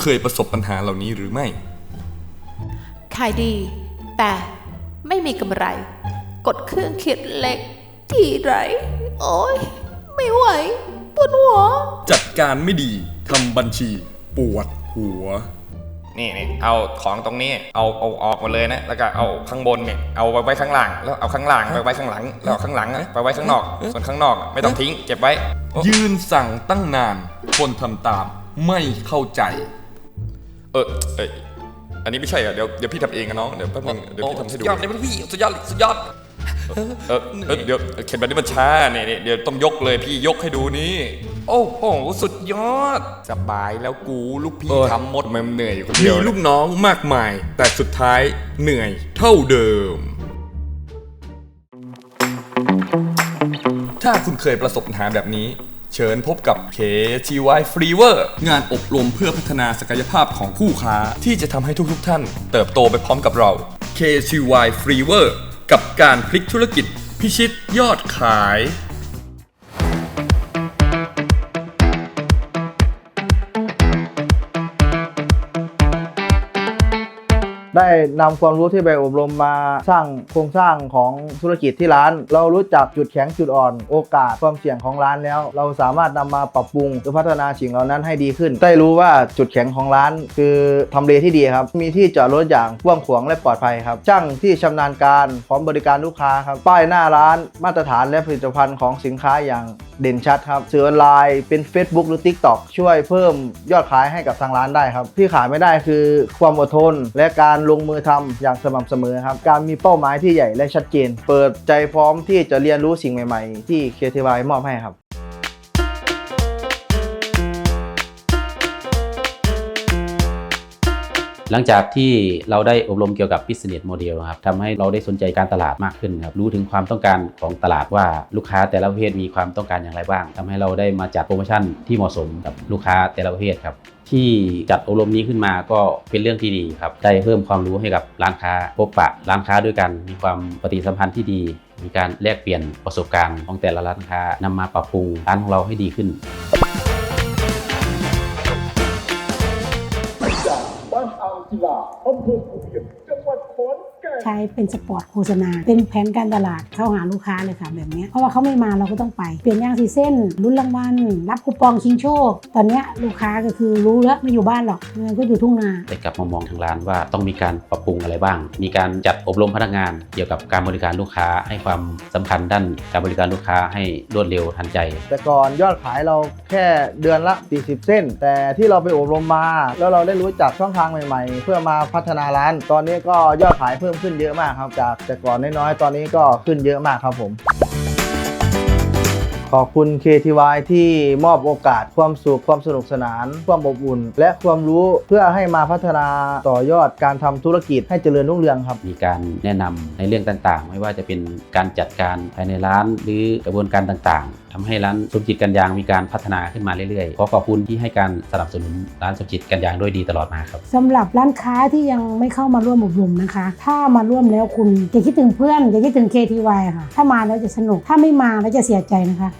เคยประสบปัญหาเหล่านี้หรือไม่ ขายดี แต่ไม่มีกำไร กดเครื่องคิดเลขทีไร โอ้ยไม่ไหว ปวดหัว จัดการไม่ดีทำบัญชี ปวดหัว นี่นี่เอาของตรงนี้เอาเอาออกหมาเลยนะ แล้วก็เอาข้างบนเนี่ยเอาไปไว้ข้างล่าง แล้วเอาข้างล่างไปไว้ข้างหลัง แล้วเอาข้างหลังอะไปไว้ข้างนอก ส่วนข้างนอกอะไม่ต้องทิ้งเก็บไว้โอ้ยืนสั่งตั้งนาน คนทำตามไม่เข้าใจ เออเอยอันนี้ไม่ใช่เหรอเดี๋ยวเดี๋ยวพี่ทำเองนะน้องเดี๋ยวแป๊บนึงเดี๋ยวพี่ทำให้ดู สุดยอดเลยพี่สุดยอดสุดยอด เออเออเดี๋ยวเข็นแบบนี้มันช้าเนี่ยเนี่ยเดี๋ยวต้องยกเลยพี่ยกให้ดูนี่ โอ้โหสุดยอด สบายแล้วกูลูกพี่เออ ทำหมดมันเหนื่อยอยู่คนมีเดียวลูกน้องมากมาย แต่สุดท้ายเหนื่อยเท่าเดิม ถ้าคุณเคยประสบปัญหาแบบนี้ เชิญพบกับ KTY Freewer งานอบรมเพื่อพัฒนาศักยภาพของคู่ค้าที่จะทำให้ทุกๆท่าน เติบโตไปพร้อมกับเรา KTY Freewer กับการพลิกธุรกิจพิชิตยอดขาย ได้นำความรู้ที่ไปอบรมมาสร้างโครงสร้างของธุรกิจที่ร้าน เรารู้จักจุดแข็งจุดอ่อน โอกาสความเสี่ยงของร้านแล้ว เราสามารถนำมาปรับปรุงหรือพัฒนาสิ่งเหล่านั้นให้ดีขึ้น ได้รู้ว่าจุดแข็งของร้าน คือทำเลที่ดีครับ มีที่จอดรถอย่างกว้างขวางและปลอดภัยครับช่างที่ชำนาญการพร้อมบริการลูกค้าครับป้ายหน้าร้าน มาตรฐานและผลิตภัณฑ์ของสินค้าอย่าง เด่นชัดครับสื่อออนไลน์เป็น Facebook หรือ TikTok ช่วยเพิ่มยอดขายให้กับทางร้านได้ครับ ที่ขายไม่ได้คือความอดทน และการลงมือทำอย่างสม่ำเสมอครับ การมีเป้าหมายที่ใหญ่และชัดเจน เปิดใจพร้อมที่จะเรียนรู้สิ่งใหม่ ๆ ที่เคทีวมอบให้ครับ หลังจากที่เราได้อบรมเกี่ยวกับ business model ครับทำให้เราได้สนใจการตลาดมากขึ้นครับรู้ถึงความต้องการของตลาดว่าลูกค้าแต่ละประเภทมีความต้องการอย่างไรบ้างทำให้เราได้มาจัดโปรโมชั่นที่เหมาะสมกับลูกค้าแต่ละประเภทครับที่จัดอบรมนี้ขึ้นมาก็เป็นเรื่องที่ดีครับได้เพิ่มความรู้ให้กับร้านค้าพบปะร้านค้าด้วยกัน มีความปฏิสัมพันธ์ที่ดี มีการแลกเปลี่ยนประสบการณ์ของแต่ละร้านค้านำมาปรับปรุงร้านของเราให้ดีขึ้น อำเภอภูเก็ตจังหวัดขอน ใช้เป็นสปอร์ตโฆษณา เป็นแผนการตลาดเข้าหาลูกค้าเลยค่ะแบบเนี้ยเพราะว่าเขาไม่มาเราก็ต้องไปเปลี่ยนยางสีเส้นลุ้นรางวัลรับคูปองชิงโชค ตอนเนี้ยลูกค้าก็คือรู้แล้วไม่อยู่บ้านหรอกยังไงก็อยู่ทุ่งนาได้กลับมามองทางร้านว่าต้องมีการปรับปรุงอะไรบ้าง มีการจัดอบรมพนักงาน เกี่ยวกับการบริการลูกค้าให้ความสำคัญด้านการบริการลูกค้าให้รวดเร็วทันใจ แต่ก่อนยอดขายเราแค่เดือนละ 40 เส้น แต่ที่เราไปอบรมมา แล้วเราได้รู้จักช่องทางใหม่ ๆ เพื่อมาพัฒนาร้าน ตอนนี้ก็ยอดขายเพิ่มขึ้นเยอะมากครับ จากแต่ก่อนน้อยๆ ตอนนี้ก็ขึ้นเยอะมากครับผม ขอบคุณ KTY ที่มอบโอกาสความสุขความสนุกสนาน ความอบอุ่น และความรู้เพื่อให้มาพัฒนาต่อยอดการทำธุรกิจให้เจริญรุ่งเรืองครับ มีการแนะนำในเรื่องต่างๆ ไม่ว่าจะเป็นการจัดการภายในร้านหรือกระบวนการต่างๆทำให้ร้านสมจิตกันยางมีการพัฒนาขึ้นมาเรื่อยๆ ขอขอบคุณที่ให้การสนับสนุนร้านสมจิตกันยางด้วยดีตลอดมาครับ สำหรับร้านค้าที่ยังไม่เข้ามาร่วมอบรมนะคะ ถ้ามาร่วมแล้วคุณจะคิดถึงเพื่อนจะคิดถึง KTY ค่ะ ถ้ามาแล้วจะสนุก ถ้าไม่มาแล้วจะเสียใจนะคะ